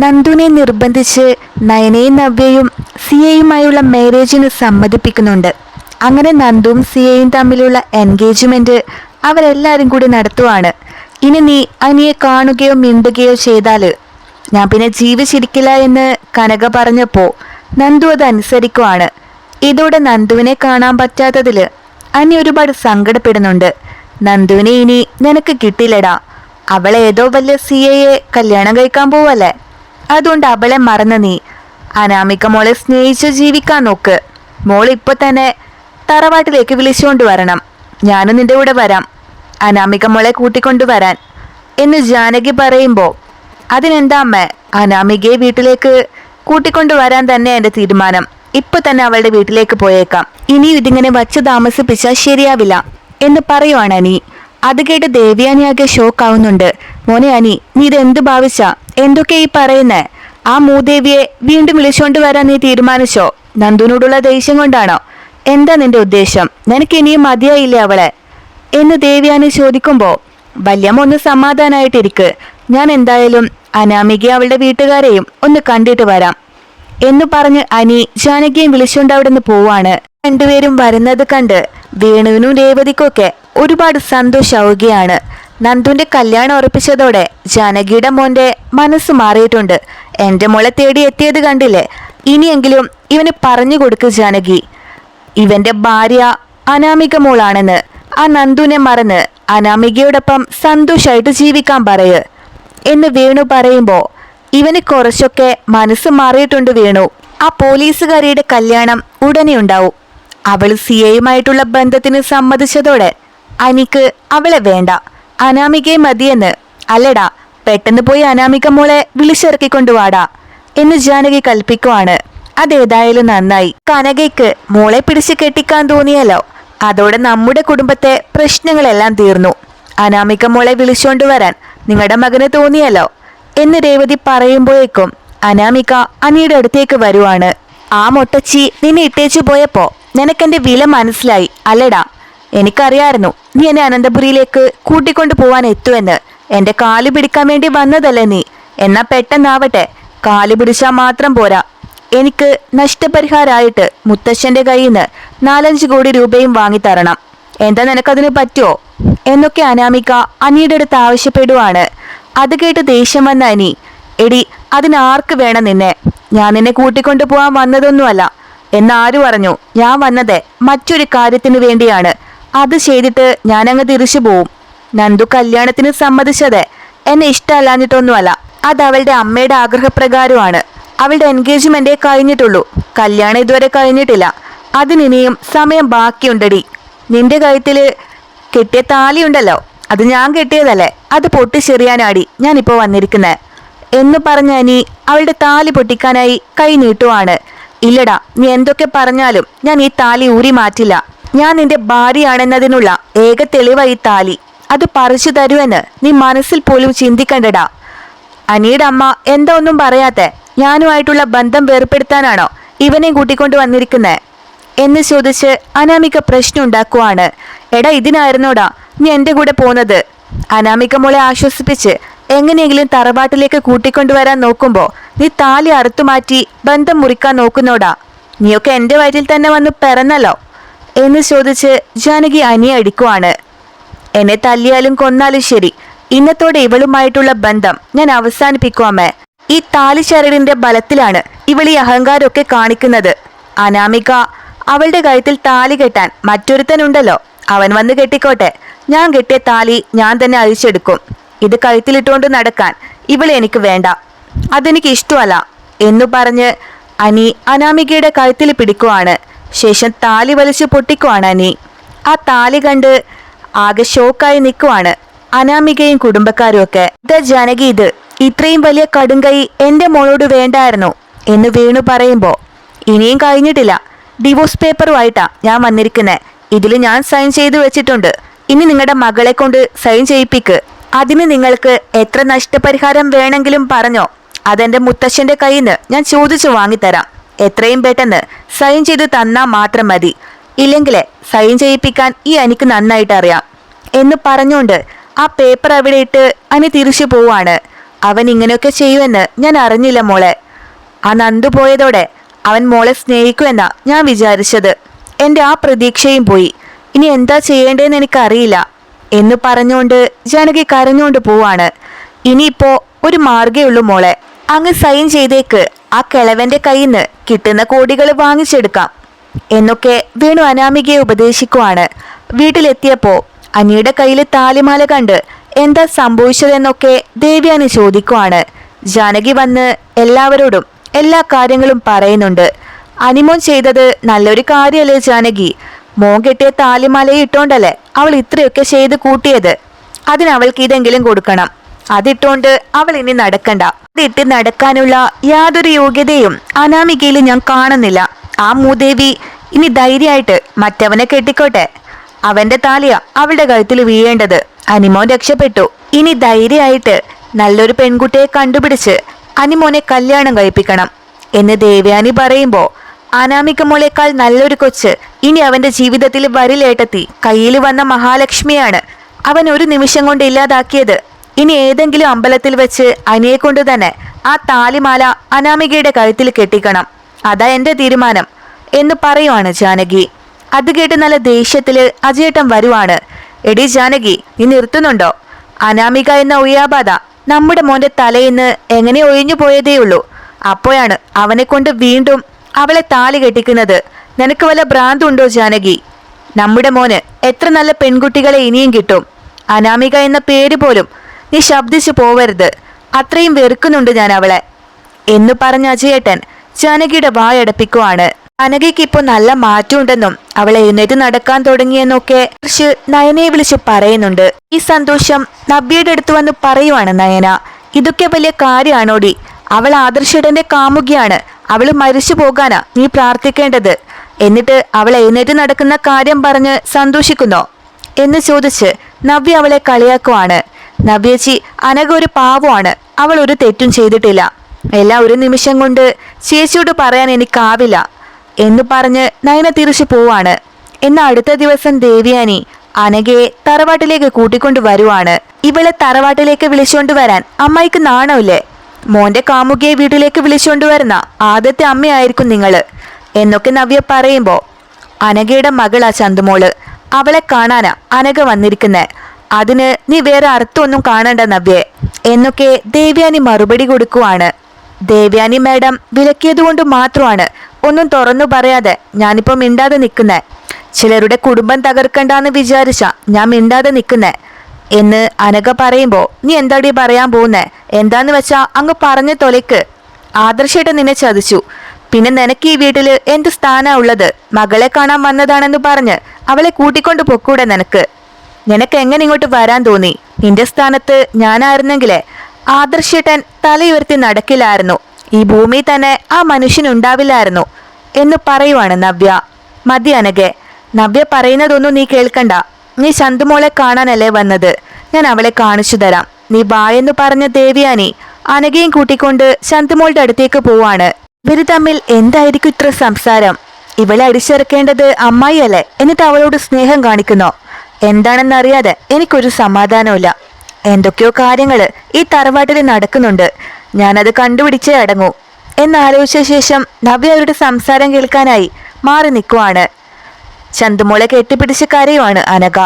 നന്ദുവിനെ നിർബന്ധിച്ച് നയനയും നവ്യയും സിയയുമായുള്ള മാരേജിന് സമ്മതിപ്പിക്കുന്നുണ്ട്. അങ്ങനെ നന്ദുവും സിയയും തമ്മിലുള്ള എൻഗേജ്മെന്റ് അവരെല്ലാവരും കൂടി നടത്തുവാണ്. ഇനി നീ അനിയെ കാണുകയോ മിണ്ടുകയോ ചെയ്താൽ ഞാൻ പിന്നെ ജീവിച്ചിരിക്കില്ല എന്ന് കനക പറഞ്ഞപ്പോ നന്ദു അത് ഇതോടെ നന്ദുവിനെ കാണാൻ പറ്റാത്തതിൽ അനി ഒരുപാട് സങ്കടപ്പെടുന്നുണ്ട്. നന്ദുവിനെ ഇനി നിനക്ക് കിട്ടില്ലടാ. അവൾ ഏതോ വലിയ സിയയെ കല്യാണം കഴിക്കാൻ പോവല്ലേ? അതുകൊണ്ട് അവളെ മറന്ന് നീ. അനാമിക മോളെ സ്നേഹിച്ച് ജീവിക്കാൻ നോക്ക്. മോൾ ഇപ്പൊ തന്നെ തറവാട്ടിലേക്ക് വിളിച്ചുകൊണ്ട് വരണം. ഞാനും നിന്റെ കൂടെ വരാം. അനാമിക മോളെ കൂട്ടിക്കൊണ്ടു വരാൻ. എന്ന് ജാനകി പറയുമ്പോ അതിനെന്താ അമ്മ? അനാമികയെ വീട്ടിലേക്ക് കൂട്ടിക്കൊണ്ടു വരാൻ തന്നെ എന്റെ തീരുമാനം. ഇപ്പൊ തന്നെ അവളുടെ വീട്ടിലേക്ക് പോയേക്കാം. ഇനിയും ഇതിങ്ങനെ വച്ച് താമസിപ്പിച്ചാൽ ശരിയാവില്ല എന്ന് പറയുവാണ് അനി. അത് കേട്ട് ദേവ്യാനിയാകെ ഷോക്ക് ആവുന്നുണ്ട് മോനെ അനി നീ ഇത് എന്ത് ഭാവിച്ച? എന്തൊക്കെ ഈ പറയുന്നേ? ആ മൂദേവിയെ വീണ്ടും വിളിച്ചോണ്ട് വരാൻ നീ തീരുമാനിച്ചോ? നന്ദുനോടുള്ള ദേഷ്യം കൊണ്ടാണോ? എന്താ നിന്റെ ഉദ്ദേശം? നിനക്ക് ഇനിയും മതിയായില്ലേ അവളെ? എന്ന് ദേവിയാനി ചോദിക്കുമ്പോ വല്യമ്മ ഒന്ന് സമാധാനായിട്ടിരിക്ക്. ഞാൻ എന്തായാലും അനാമിക അവളുടെ വീട്ടുകാരെയും ഒന്ന് കണ്ടിട്ട് വരാം. എന്ന് പറഞ്ഞ് അനി ജാനകിയും വിളിച്ചുകൊണ്ട് അവിടെ നിന്ന് പോവാണ്. രണ്ടുപേരും വരുന്നത് കണ്ട് വേണുവിനും രേവതിക്കൊക്കെ ഒരുപാട് സന്തോഷാവുകയാണ്. നന്ദുവിന്റെ കല്യാണം ഉറപ്പിച്ചതോടെ ജാനകിയുടെ മോന്റെ മനസ്സ് മാറിയിട്ടുണ്ട്. എന്റെ മോളെ തേടി എത്തിയത് കണ്ടില്ലേ? ഇനിയെങ്കിലും ഇവന് പറഞ്ഞു കൊടുക്ക് ജാനകി. ഇവന്റെ ഭാര്യ അനാമിക മോളാണെന്ന്. ആ നന്ദുവിനെ മറന്ന് അനാമികയോടൊപ്പം സന്തോഷമായിട്ട് ജീവിക്കാൻ പറയ് എന്ന് വേണു പറയുമ്പോൾ ഇവന് കുറച്ചൊക്കെ മനസ്സ് മാറിയിട്ടുണ്ട് വേണു. ആ പോലീസുകാരിയുടെ കല്യാണം ഉടനെ ഉണ്ടാവും. അവൾ സിയയുമായിട്ടുള്ള ബന്ധത്തിന് സമ്മതിച്ചതോടെ അനിക്ക് അവളെ വേണ്ട. അനാമികയെ മതിയെന്ന്. അല്ലടാ പെട്ടെന്ന് പോയി അനാമിക മോളെ വിളിച്ചിറക്കിക്കൊണ്ടുവാടാ എന്ന് ജാനകി കൽപ്പിക്കുവാണ്. അതേതായാലും നന്നായി. കനകയ്ക്ക് മോളെ പിടിച്ച് കെട്ടിക്കാൻ തോന്നിയല്ലോ. അതോടെ നമ്മുടെ കുടുംബത്തെ പ്രശ്നങ്ങളെല്ലാം തീർന്നു. അനാമിക മോളെ വിളിച്ചോണ്ട് വരാൻ നിങ്ങളുടെ മകന് തോന്നിയല്ലോ എന്ന് രേവതി പറയുമ്പോഴേക്കും അനാമിക അനിയുടെ അടുത്തേക്ക് വരുവാണ്. ആ മൊട്ടച്ചി നിന്നെ ഇട്ടേച്ചു പോയപ്പോ നിനക്കെന്റെ വില മനസ്സിലായി. അല്ലടാ എനിക്കറിയായിരുന്നു. നീ എന്നെ അനന്തപുരിയിലേക്ക് കൂട്ടിക്കൊണ്ടു പോവാൻ എത്തുമെന്ന് എന്റെ കാൽ പിടിക്കാൻ വേണ്ടി വന്നതല്ലേ നീ. എന്നാ പെട്ടെന്നാവട്ടെ. കാൽ പിടിച്ചാൽ മാത്രം പോരാ. എനിക്ക് നഷ്ടപരിഹാരമായിട്ട് മുത്തശ്ശന്റെ കയ്യിൽ നിന്ന് നാലഞ്ച് കോടി രൂപയും വാങ്ങി തരണം എന്താ നിനക്കതിന് പറ്റുമോ എന്നൊക്കെ അനാമിക അനിയുടെ അടുത്ത് ആവശ്യപ്പെടുവാണ്. അത് കേട്ട് ദേഷ്യം വന്ന അനി എടി അതിനാർക്ക് വേണം നിന്നെ? ഞാൻ നിന്നെ കൂട്ടിക്കൊണ്ടു പോവാൻ വന്നതൊന്നുമല്ല. എന്നാരു പറഞ്ഞു ഞാൻ വന്നത് മറ്റൊരു കാര്യത്തിന് വേണ്ടിയാണ്. അത് ചെയ്തിട്ട് ഞാനങ്ങ് തിരിച്ചു പോവും. നന്ദു കല്യാണത്തിന് സമ്മതിച്ചത് എന്നെ ഇഷ്ടമല്ലാഞ്ഞിട്ടൊന്നുമല്ല. അത് അവളുടെ അമ്മയുടെ ആഗ്രഹപ്രകാരമാണ്. അവളുടെ എൻഗേജ്മെന്റേ കഴിഞ്ഞിട്ടുള്ളൂ. കല്യാണം ഇതുവരെ കഴിഞ്ഞിട്ടില്ല. അതിനിനിയും സമയം ബാക്കിയുണ്ടടി. നിന്റെ കഴുത്തിൽ കെട്ടിയ താലിയുണ്ടല്ലോ? അത് ഞാൻ കെട്ടിയതല്ലേ? അത് പൊട്ടിച്ചെറിയാനാടി ഞാനിപ്പോൾ വന്നിരിക്കുന്നത് എന്ന് പറഞ്ഞ അനി അവളുടെ താലി പൊട്ടിക്കാനായി കൈ നീട്ടുവാണ്. ഇല്ലടാ നീ എന്തൊക്കെ പറഞ്ഞാലും ഞാൻ ഈ താലി ഊരി മാറ്റില്ല. ഞാൻ നിന്റെ ഭാര്യയാണെന്നതിനുള്ള ഏക തെളിവായി താലി. അത് പറിച്ചു തരുമെന്ന് നീ മനസ്സിൽ പോലും ചിന്തിക്കണ്ടടാ. അനിയുടെ അമ്മ എന്താ ഒന്നും പറയാത്തെ ഞാനുമായിട്ടുള്ള ബന്ധം വേർപ്പെടുത്താനാണോ ഇവനെ കൂട്ടിക്കൊണ്ട് വന്നിരിക്കുന്നത് എന്ന് ചോദിച്ച് അനാമിക പ്രശ്നം ഉണ്ടാക്കുവാണ്. എടാ ഇതിനായിരുന്നോടാ നീ എന്റെ കൂടെ പോന്നത്? അനാമിക മോളെ ആശ്വസിപ്പിച്ച് എങ്ങനെയെങ്കിലും തറവാട്ടിലേക്ക് കൂട്ടിക്കൊണ്ടുവരാൻ നോക്കുമ്പോൾ നീ താലി അറുത്തുമാറ്റി ബന്ധം മുറിക്കാൻ നോക്കുന്നോടാ. നീയൊക്കെ എന്റെ വയറ്റിൽ തന്നെ വന്ന് പിറന്നല്ലോ. എന്ന് ചോദിച്ച് ജാനകി അനിയെ അടിക്കുവാണ്. എന്നെ തല്ലിയാലും കൊന്നാലും ശരി. ഇന്നത്തോടെ ഇവളുമായിട്ടുള്ള ബന്ധം ഞാൻ അവസാനിപ്പിക്കുവാമേ ഈ താലിച്ചരടിന്റെ ബലത്തിലാണ് ഇവൾ ഈ അഹങ്കാരമൊക്കെ കാണിക്കുന്നത്. അനാമിക അവളുടെ കഴുത്തിൽ താലി കെട്ടാൻ മറ്റൊരുത്തനുണ്ടല്ലോ. അവൻ വന്ന് കെട്ടിക്കോട്ടെ. ഞാൻ കെട്ടിയ താലി ഞാൻ തന്നെ അഴിച്ചെടുക്കും. ഇത് കഴുത്തിലിട്ടുകൊണ്ട് നടക്കാൻ ഇവളെ എനിക്ക് വേണ്ട. അതെനിക്ക് ഇഷ്ടമല്ല. എന്നു പറഞ്ഞ് അനി അനാമികയുടെ കഴുത്തിൽ പിടിക്കുവാണ്. ശേഷം താലി വലിച്ചു പൊട്ടിക്കുവാണ് അനി. ആ താലി കണ്ട് ആകെ ഷോക്കായി നിൽക്കുവാണ് അനാമികയും കുടുംബക്കാരും ഒക്കെ. ദ ജാനകി ഇത് ഇത്രയും വലിയ കടുങ്കൈ എന്റെ മോളോട് വേണ്ടായിരുന്നു എന്ന് വീണു പറയുമ്പോ ഇനിയും കഴിഞ്ഞിട്ടില്ല. ഡിവോഴ്സ് പേപ്പറുമായിട്ടാ ഞാൻ വന്നിരിക്കുന്നത് ഇതിൽ ഞാൻ സൈൻ ചെയ്തു വെച്ചിട്ടുണ്ട്. ഇനി നിങ്ങളുടെ മകളെ കൊണ്ട് സൈൻ ചെയ്യിപ്പിക്ക്. അതിന് നിങ്ങൾക്ക് എത്ര നഷ്ടപരിഹാരം വേണമെങ്കിലും പറഞ്ഞോ. അതെന്റെ മുത്തശ്ശന്റെ കയ്യിൽ നിന്ന് ഞാൻ ചോദിച്ചു വാങ്ങിത്തരാം. എത്രയും പെട്ടെന്ന് സൈൻ ചെയ്ത് തന്നാ മാത്രം മതി. ഇല്ലെങ്കിൽ സൈൻ ചെയ്യിപ്പിക്കാൻ ഈ അനിക്ക് നന്നായിട്ട് അറിയാം. എന്ന് പറഞ്ഞുകൊണ്ട് ആ പേപ്പർ അവിടെ ഇട്ട് അനി തിരിച്ചു പോവാണ്. അവൻ ഇങ്ങനെയൊക്കെ ചെയ്യുമെന്ന് ഞാൻ അറിഞ്ഞില്ല മോളെ. ആ നന്ദു പോയതോടെ അവൻ മോളെ സ്നേഹിക്കുമെന്നാ ഞാൻ വിചാരിച്ചത്. എന്റെ ആ പ്രതീക്ഷയും പോയി. ഇനി എന്താ ചെയ്യേണ്ടതെന്ന് എനിക്കറിയില്ല. എന്ന് പറഞ്ഞുകൊണ്ട് ജാനകി കരഞ്ഞുകൊണ്ട് പോവാണ്. ഇനിയിപ്പോ ഒരു മാർഗേ ഉള്ളൂ മോളെ. അങ്ങ് സൈൻ ചെയ്തേക്ക്. ആ കിളവന്റെ കയ്യിൽ നിന്ന് കിട്ടുന്ന കോടികൾ വാങ്ങിച്ചെടുക്കാം. എന്നൊക്കെ വേണു അനാമികയെ ഉപദേശിക്കുവാണ്. വീട്ടിലെത്തിയപ്പോ അനിയുടെ കയ്യിൽ താലിമാല കണ്ട് എന്താ സംഭവിച്ചതെന്നൊക്കെ ദേവ്യാനി ചോദിക്കുവാണ്. ജാനകി വന്ന് എല്ലാവരോടും എല്ലാ കാര്യങ്ങളും പറയുന്നുണ്ട്. അനിമോൻ ചെയ്തത് നല്ലൊരു കാര്യമല്ലേ ജാനകി? മോൻ കെട്ടിയ താലിമാലയെ ഇട്ടോണ്ടല്ലേ അവൾ ഇത്രയൊക്കെ ചെയ്ത് കൂട്ടിയത്? അതിനവൾക്ക് ഇതെങ്കിലും കൊടുക്കണം. അതിട്ടോണ്ട് അവൾ ഇനി നടക്കണ്ട. അതിട്ട് നടക്കാനുള്ള യാതൊരു യോഗ്യതയും അനാമികയിൽ ഞാൻ കാണുന്നില്ല. ആ മൂദേവി ഇനി ധൈര്യമായിട്ട് മറ്റവനെ കെട്ടിക്കോട്ടെ. അവന്റെ താലിയ അവളുടെ കഴുത്തിൽ വീഴേണ്ടത്. അനിമോൻ രക്ഷപ്പെട്ടു. ഇനി ധൈര്യമായിട്ട് നല്ലൊരു പെൺകുട്ടിയെ കണ്ടുപിടിച്ച് അനിമോനെ കല്യാണം കഴിപ്പിക്കണം എന്ന് ദേവയാനി പറയുമ്പോൾ അനാമിക മോളേക്കാൾ നല്ലൊരു കൊച്ച് ഇനി അവന്റെ ജീവിതത്തിൽ വരിലേട്ടെത്തി കയ്യിൽ വന്ന മഹാലക്ഷ്മിയാണ് അവൻ ഒരു നിമിഷം കൊണ്ട് ഇല്ലാതാക്കിയത്. ഇനി ഏതെങ്കിലും അമ്പലത്തിൽ വെച്ച് അനിയെ കൊണ്ട് തന്നെ ആ താലിമാല അനാമികയുടെ കഴുത്തിൽ കെട്ടിക്കണം. അതാ എന്റെ തീരുമാനം എന്ന് പറയുവാണ് ജാനകി. അത് കേട്ട് നല്ല ദേഷ്യത്തിൽ അജയേട്ടൻ വരുവാണ്. എടി ജാനകി നീ നിർത്തുന്നുണ്ടോ? അനാമിക എന്ന ഉയ്യാബാധ നമ്മുടെ മോന്റെ തലയിന്ന് എങ്ങനെ ഒഴിഞ്ഞു പോയതേയുള്ളൂ അപ്പോഴാണ് അവനെ കൊണ്ട് വീണ്ടും അവളെ താലി കെട്ടിക്കുന്നത്. നിനക്ക് വല്ല ഭ്രാന്തുണ്ടോ ജാനകി? നമ്മുടെ മോന് എത്ര നല്ല പെൺകുട്ടികളെ ഇനിയും കിട്ടും. അനാമിക എന്ന പേര് പോലും നീ ശബ്ദിച്ചു പോവരുത്. അത്രയും വെറുക്കുന്നുണ്ട് ഞാൻ അവളെ. എന്ന് പറഞ്ഞ അജയേട്ടൻ ജാനകിയുടെ വായടപ്പിക്കുവാണ് ജാനകിക്ക് ഇപ്പോൾ നല്ല മാറ്റമുണ്ടെന്നും അവൾ എഴുന്നേറ്റ് നടക്കാൻ തുടങ്ങിയെന്നൊക്കെ കുറിച്ച് നയനയെ വിളിച്ച് പറയുന്നുണ്ട്. ഈ സന്തോഷം നബിയുടെ അടുത്ത് വന്ന് പറയുവാണ് നയന. ഇതൊക്കെ വലിയ കാര്യമാണോടി? അവൾ ആദർശയുടെ കാമുകിയാണ്. അവൾ മരിച്ചു പോകാനാ നീ പ്രാർത്ഥിക്കേണ്ടത്. എന്നിട്ട് അവൾ എഴുന്നേറ്റ് നടക്കുന്ന കാര്യം പറഞ്ഞ് സന്തോഷിക്കുന്നോ? എന്ന് ചോദിച്ച് നവ്യ അവളെ കളിയാക്കുവാണ്. നവ്യച്ചി അനഘ ഒരു പാവമാണ്. അവൾ ഒരു തെറ്റും ചെയ്തിട്ടില്ല. എല്ലാ ഒരു നിമിഷം കൊണ്ട് ചേച്ചിയോട് പറയാൻ എനിക്കാവില്ല. എന്ന് പറഞ്ഞ് നയന തിരിച്ചു പോവാണ്. എന്നാൽ അടുത്ത ദിവസം ദേവിയാനി അനഘയെ തറവാട്ടിലേക്ക് കൂട്ടിക്കൊണ്ടു വരുവാണ്. ഇവളെ തറവാട്ടിലേക്ക് വിളിച്ചുകൊണ്ട് വരാൻ അമ്മായിക്ക് നാണമില്ലേ? മോന്റെ കാമുകിയെ വീട്ടിലേക്ക് വിളിച്ചുകൊണ്ട് വരുന്ന ആദ്യത്തെ അമ്മയായിരിക്കും നിങ്ങൾ എന്നൊക്കെ നവ്യ പറയുമ്പോൾ അനഘയുടെ മകളാ ചന്തുമോൾ. അവളെ കാണാനാ അനഘ വന്നിരിക്കുന്നെ. അതിന് നീ വേറെ അർത്ഥമൊന്നും കാണണ്ട നവ്യെ എന്നൊക്കെ ദേവ്യാനി മറുപടി കൊടുക്കുവാണ്. ദേവ്യാനി മാഡം വിലക്കിയതുകൊണ്ട് മാത്രമാണ് ഒന്നും തുറന്നു പറയാതെ ഞാനിപ്പോ മിണ്ടാതെ നിൽക്കുന്നേ. ചിലരുടെ കുടുംബം തകർക്കണ്ടെന്ന് വിചാരിച്ച ഞാൻ മിണ്ടാതെ നിൽക്കുന്നേ. എന്ന് അനഘ പറയുമ്പോൾ നീ എന്താടി പറയാൻ പോകുന്നേ എന്താന്ന് വെച്ചാ അങ്ങ് പറഞ്ഞ തൊലയ്ക്ക്. ആദർശയിട്ട് നിന്നെ ചതിച്ചു. പിന്നെ നിനക്ക് ഈ വീട്ടിൽ എന്ത് സ്ഥാനാ ഉള്ളത്? മകളെ കാണാൻ വന്നതാണെന്ന് പറഞ്ഞ് അവളെ കൂട്ടിക്കൊണ്ട് പൊക്കൂടെ നിനക്ക്. നിനക്ക് എങ്ങനെ ഇങ്ങോട്ട് വരാൻ തോന്നി? നിന്റെ സ്ഥാനത്ത് ഞാനായിരുന്നെങ്കിലേ ആദർശേട്ടൻ തലയുയർത്തി നടക്കില്ലായിരുന്നു. ഈ ഭൂമി തന്നെ ആ മനുഷ്യൻ ഉണ്ടാവില്ലായിരുന്നു എന്ന് പറയുവാണ് നവ്യ. മതി അനഘെ നവ്യ പറയുന്നതൊന്നും നീ കേൾക്കണ്ട. നീ ശന്തുമോളെ കാണാനല്ലേ വന്നത്? ഞാൻ അവളെ കാണിച്ചു തരാം. നീ ബായെന്ന് പറഞ്ഞ ദേവിയാനി അനഘയും കൂട്ടിക്കൊണ്ട് ശന്തുമോളുടെ അടുത്തേക്ക് പോവാണ്. ഇവർ തമ്മിൽ എന്തായിരിക്കും ഇത്ര സംസാരം? ഇവളെ അടിച്ചിറക്കേണ്ടത് അമ്മായിയല്ലേ എന്നിട്ട് അവളോട് സ്നേഹം കാണിക്കുന്നോ? എന്താണെന്നറിയാതെ എനിക്കൊരു സമാധാനമില്ല എന്തൊക്കെയോ കാര്യങ്ങൾ ഈ തറവാട്ടിൽ നടക്കുന്നുണ്ട്. ഞാനത് കണ്ടുപിടിച്ചേ അടങ്ങൂ. എന്നാലോചിച്ച ശേഷം നവ്യ അവരുടെ സംസാരം കേൾക്കാനായി മാറി നിൽക്കുവാണ് ചന്തുമോളെ കെട്ടിപ്പിടിച്ച് കരയുവാണ് അനഘ.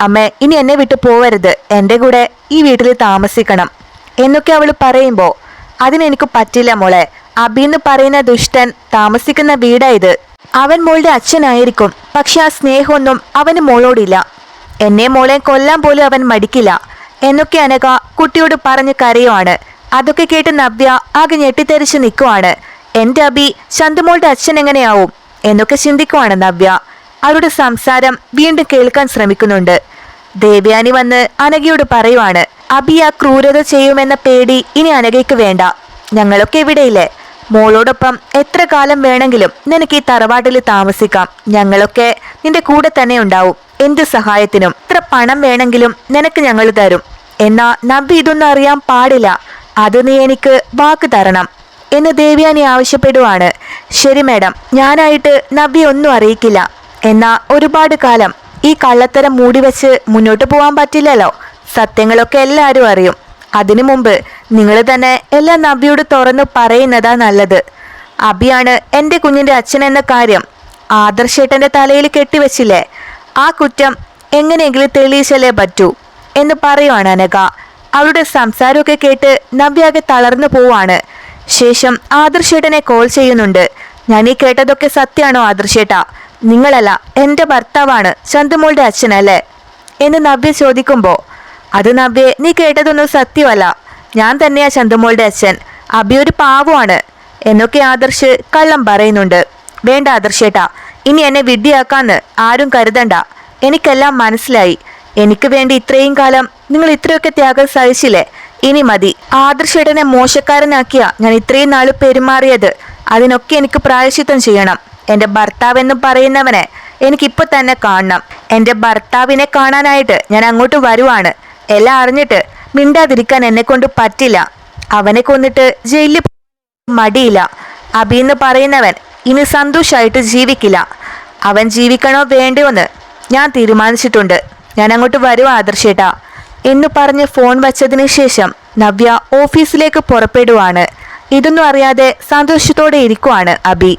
അമ്മ ഇനി എന്നെ വിട്ടു പോവരുത്. എന്റെ കൂടെ ഈ വീട്ടിൽ താമസിക്കണം. എന്നൊക്കെ അവൾ പറയുമ്പോൾ അതിനെനിക്ക് പറ്റില്ല മോളെ. അബി എന്ന് പറയുന്ന ദുഷ്ടൻ താമസിക്കുന്ന വീടായത് അവൻ മോളുടെ അച്ഛനായിരിക്കും. പക്ഷെ ആ സ്നേഹമൊന്നും അവന് മോളോടില്ല. എന്നെ മോളെ കൊല്ലാൻ പോലും അവൻ മടിക്കില്ല. എന്നൊക്കെ അനക കുട്ടിയോട് പറഞ്ഞു കരയുവാണ്. അതൊക്കെ കേട്ട് നവ്യ ആകെ ഞെട്ടിത്തെറിച്ച് നിൽക്കുവാണ്. എന്റെ അബി ചന്തുമോളുടെ അച്ഛൻ എങ്ങനെയാവും? എന്നൊക്കെ ചിന്തിക്കുവാണ് നവ്യ. അവരുടെ സംസാരം വീണ്ടും കേൾക്കാൻ ശ്രമിക്കുന്നുണ്ട്. ദേവയാനി വന്ന് അനഘയോട് പറയുവാണ് അബി ആ ക്രൂരത ചെയ്യുമെന്ന പേടി ഇനി അനഘയ്ക്ക് വേണ്ട. ഞങ്ങളൊക്കെ ഇവിടെയില്ലേ? മോളോടൊപ്പം എത്ര കാലം വേണമെങ്കിലും നിനക്ക് ഈ തറവാട്ടിൽ താമസിക്കാം. ഞങ്ങളൊക്കെ നിന്റെ കൂടെ തന്നെ ഉണ്ടാവും. എന്ത് സഹായത്തിനും എത്ര പണം വേണമെങ്കിലും നിനക്ക് ഞങ്ങൾ തരും. എന്നാ നബി ഇതൊന്നും അറിയാൻ പാടില്ല. അത് നീ എനിക്ക് വാക്ക് തരണം എന്ന് ദേവ്യാനി ആവശ്യപ്പെടുവാണ്. ശരി മേഡം ഞാനായിട്ട് നബി ഒന്നും അറിയിക്കില്ല. എന്നാ ഒരുപാട് കാലം ഈ കള്ളത്തരം മൂടി വെച്ച് മുന്നോട്ട് പോകാൻ പറ്റില്ലല്ലോ. സത്യങ്ങളൊക്കെ എല്ലാവരും അറിയും. അതിനു മുമ്പ് നിങ്ങൾ തന്നെ എല്ലാം നബിയോട് തുറന്നു പറയുന്നതാ നല്ലത്. അബിയാണ് എന്റെ കുഞ്ഞിന്റെ അച്ഛൻ എന്ന കാര്യം ആദർശേട്ടന്റെ തലയിൽ കെട്ടിവെച്ചില്ലേ? ആ കുറ്റം എങ്ങനെയെങ്കിലും തെളിയിച്ചല്ലേ പറ്റൂ എന്ന് പറയുവാണ് അനക അവരുടെ സംസാരമൊക്കെ കേട്ട് നബ്യാകെ തളർന്നു പോവാണ്. ശേഷം ആദർശേട്ടനെ കോൾ ചെയ്യുന്നുണ്ട്. ഞാൻ ഈ കേട്ടതൊക്കെ സത്യമാണോ ആദർശേട്ട? നിങ്ങളല്ല എന്റെ ഭർത്താവാണ് ചന്തുമോളുടെ അച്ഛനല്ലേ? എന്ന് നബ്യ ചോദിക്കുമ്പോൾ അത് നബ്യെ നീ കേട്ടതൊന്നും സത്യമല്ല. ഞാൻ തന്നെയാ ചന്തുമോളുടെ അച്ഛൻ. അബി ഒരു പാവമാണ്. എന്നൊക്കെ ആദർശ് കള്ളം പറയുന്നുണ്ട്. വേണ്ട ആദർശേട്ടാ ഇനി എന്നെ വിഡ്ഢിയാക്കാന്ന് ആരും കരുതണ്ട. എനിക്കെല്ലാം മനസ്സിലായി. എനിക്ക് വേണ്ടി ഇത്രയും കാലം നിങ്ങൾ ഇത്രയൊക്കെ ത്യാഗം സഹിച്ചില്ലേ? ഇനി മതി. ആദർശേട്ടനെ മോശക്കാരനാക്കിയ ഞാൻ ഇത്രയും നാൾ പെരുമാറിയത്. അതിനൊക്കെ എനിക്ക് പ്രായശിത്തം ചെയ്യണം. എന്റെ ഭർത്താവെന്ന് പറയുന്നവനെ എനിക്കിപ്പൊ തന്നെ കാണണം. എന്റെ ഭർത്താവിനെ കാണാനായിട്ട് ഞാൻ അങ്ങോട്ട് വരുവാണ്. എല്ലാം അറിഞ്ഞിട്ട് മിണ്ടാതിരിക്കാൻ എന്നെ കൊണ്ട് പറ്റില്ല. അവനെ കൊന്നിട്ട് ജയിലിൽ മടിയില്ല. അബി എന്ന് പറയുന്നവൻ ഇനി സന്തോഷമായിട്ട് ജീവിക്കില്ല. അവൻ ജീവിക്കണോ വേണ്ടയോ എന്ന് ഞാൻ തീരുമാനിച്ചിട്ടുണ്ട്. ഞാൻ അങ്ങോട്ട് വരും ആദർശേട്ടാ. എന്ന് പറഞ്ഞ് ഫോൺ വച്ചതിന് ശേഷം നവ്യ ഓഫീസിലേക്ക് പുറപ്പെടുവാണ്. ഇതൊന്നും അറിയാതെ സന്തോഷത്തോടെ ഇരിക്കുവാണ് അബി.